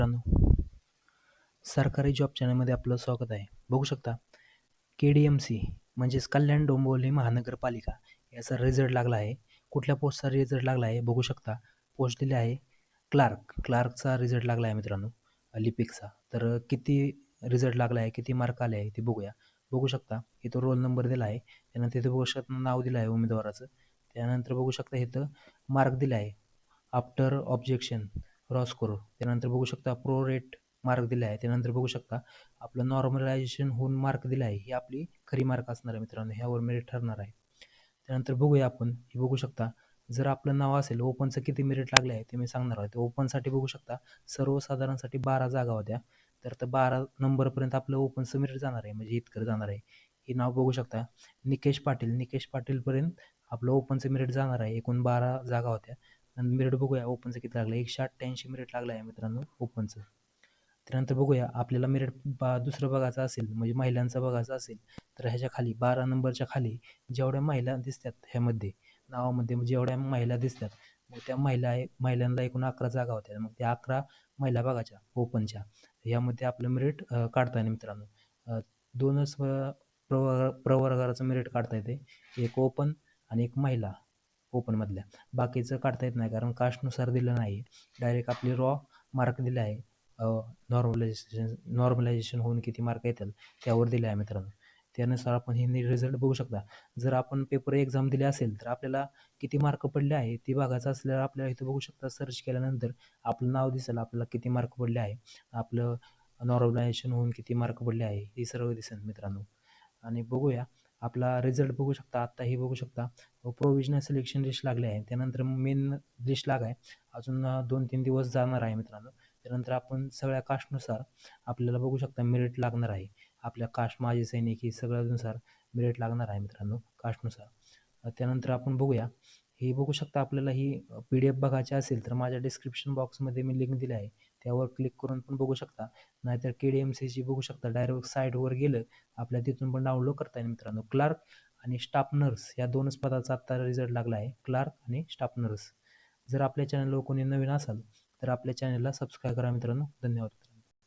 मित्रांनो सरकारी जॉब चॅनलमध्ये आपलं स्वागत आहे. बघू शकता के डी एम सी म्हणजेच कल्याण डोंबिवली महानगरपालिका याचा रिझल्ट लागला आहे. कुठल्या पोस्टचा रिझल्ट लागला आहे? बघू शकता. पोस्ट दिली आहे क्लार्क क्लार्कचा रिझल्ट लागला आहे मित्रांनो लिपिकचा तर किती रिझल्ट लागला आहे? किती मार्क आले आहे? ते बघूया. बघू शकता इथं रोल नंबर दिला आहे. त्यानंतर इथं बघू शकता नाव दिलं आहे उमेदवाराचं. त्यानंतर बघू शकता इथं मार्क दिला आहे. आफ्टर ऑब्जेक्शन क्रॉस करू. त्यानंतर बघू शकता प्रो रेट मार्क दिला आहे. त्यानंतर बघू शकता आपलं नॉर्मलायझेशन होऊन मार्क दिला आहे. ही आपली खरी मार्क असणार आहे मित्रांनो. ह्यावर मेरिट ठरणार आहे. त्यानंतर बघूया आपण. हे बघू शकता जर आपलं नाव असेल ओपनचं किती मेरिट लागले आहे ते मी सांगणार आहे. तर ओपनसाठी बघू शकता सर्वसाधारणसाठी बारा जागा होत्या. तर तर बारा नंबरपर्यंत आपलं ओपनचं मेरिट जाणार आहे. म्हणजे इतकं जाणार आहे. हे नाव बघू शकता. निकेश पाटील. निकेश पाटीलपर्यंत आपलं ओपनचं मेरिट जाणार आहे. एकूण बारा जागा होत्या. आणि मिरट बघूया ओपनचं किती लागलं? एकशे अठ्ठ्याऐंशी मेरिट लागलं आहे मित्रांनो ओपनचं त्यानंतर बघूया आपल्याला मेरिट बा दुसरं बघायचं असेल म्हणजे महिलांचं बघायचं असेल तर ह्याच्या खाली बारा नंबरच्या खाली जेवढ्या महिला दिसतात ह्यामध्ये नावामध्ये म्हणजे जेवढ्या महिला दिसतात मग त्या महिला महिलांना एकूण अकरा जागा होत्या. मग त्या अकरा महिला बघायच्या ओपनच्या यामध्ये आपलं मेरिट काढता येईल मित्रांनो. दोनच प्रवर्ग प्रवर्गाचं मेरिट काढता येते. एक ओपन आणि एक महिला. ओपनमधल्या बाकीचं काढता येत नाही कारण कास्टनुसार दिलं नाही. डायरेक्ट आपली रॉ मार्क दिले आहे. नॉर्मलायझेशन नॉर्मलायझेशन होऊन किती मार्क येतील त्यावर दिले आहे मित्रांनो. त्यानुसार आपण हे रिझल्ट बघू शकता. जर आपण पेपर एक्झाम दिले असेल तर आपल्याला किती मार्क पडले आहे ती बघायचं असल्यावर आपल्याला इथं बघू शकता सर्च केल्यानंतर आपलं नाव दिसेल आपल्याला किती मार्क पडले आहे. आपलं नॉर्मलायझेशन होऊन किती मार्क पडले आहे हे सर्व दिसेल मित्रांनो. आणि बघूया आपला रिझल्ट बघू शकता. आत्ता हे बघू शकता. प्रोविजनल सिलेक्शन लिस्ट लागले आहे. त्यानंतर मेन लिस्ट लाग आहे. अजून दोन तीन दिवस जाणार आहे मित्रांनो. त्यानंतर आपण सगळ्या कास्टनुसार आपल्याला बघू शकता मेरिट लागणार आहे. आपल्या कास्ट माझे सैनिक ही सगळ्यानुसार मेरिट लागणार आहे मित्रांनो कास्टनुसार त्यानंतर आपण बघूया. हे बघू शकता आपल्याला ही पी डी एफ बघायची असेल तर माझ्या डिस्क्रिप्शन बॉक्समध्ये मी लिंक दिली आहे. त्यावर क्लिक करून पण बघू शकता. नाहीतर के डी एम सीची बघू शकता. डायरेक्ट साईटवर गेलं आपल्या तिथून पण डाउनलोड करता येईल मित्रांनो. क्लार्क आणि स्टाफ नर्स या दोनच पदाचा आत्ता रिझल्ट लागला आहे. क्लार्क आणि स्टाफ नर्स जर आपल्या चॅनलवर कोणी नवीन असाल तर आपल्या चॅनलला सबस्क्राईब करा मित्रांनो. धन्यवाद.